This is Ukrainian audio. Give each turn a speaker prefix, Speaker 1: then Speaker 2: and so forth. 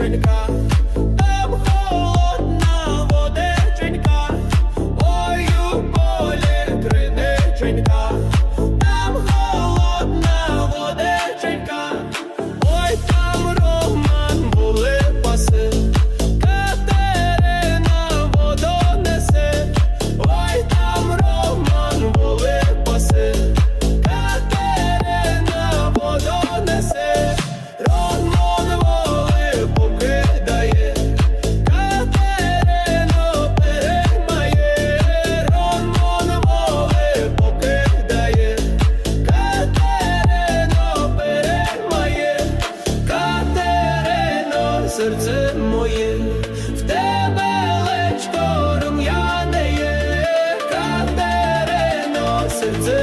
Speaker 1: trying to серце моє, в тебе лечко рум'яне, катерино серце.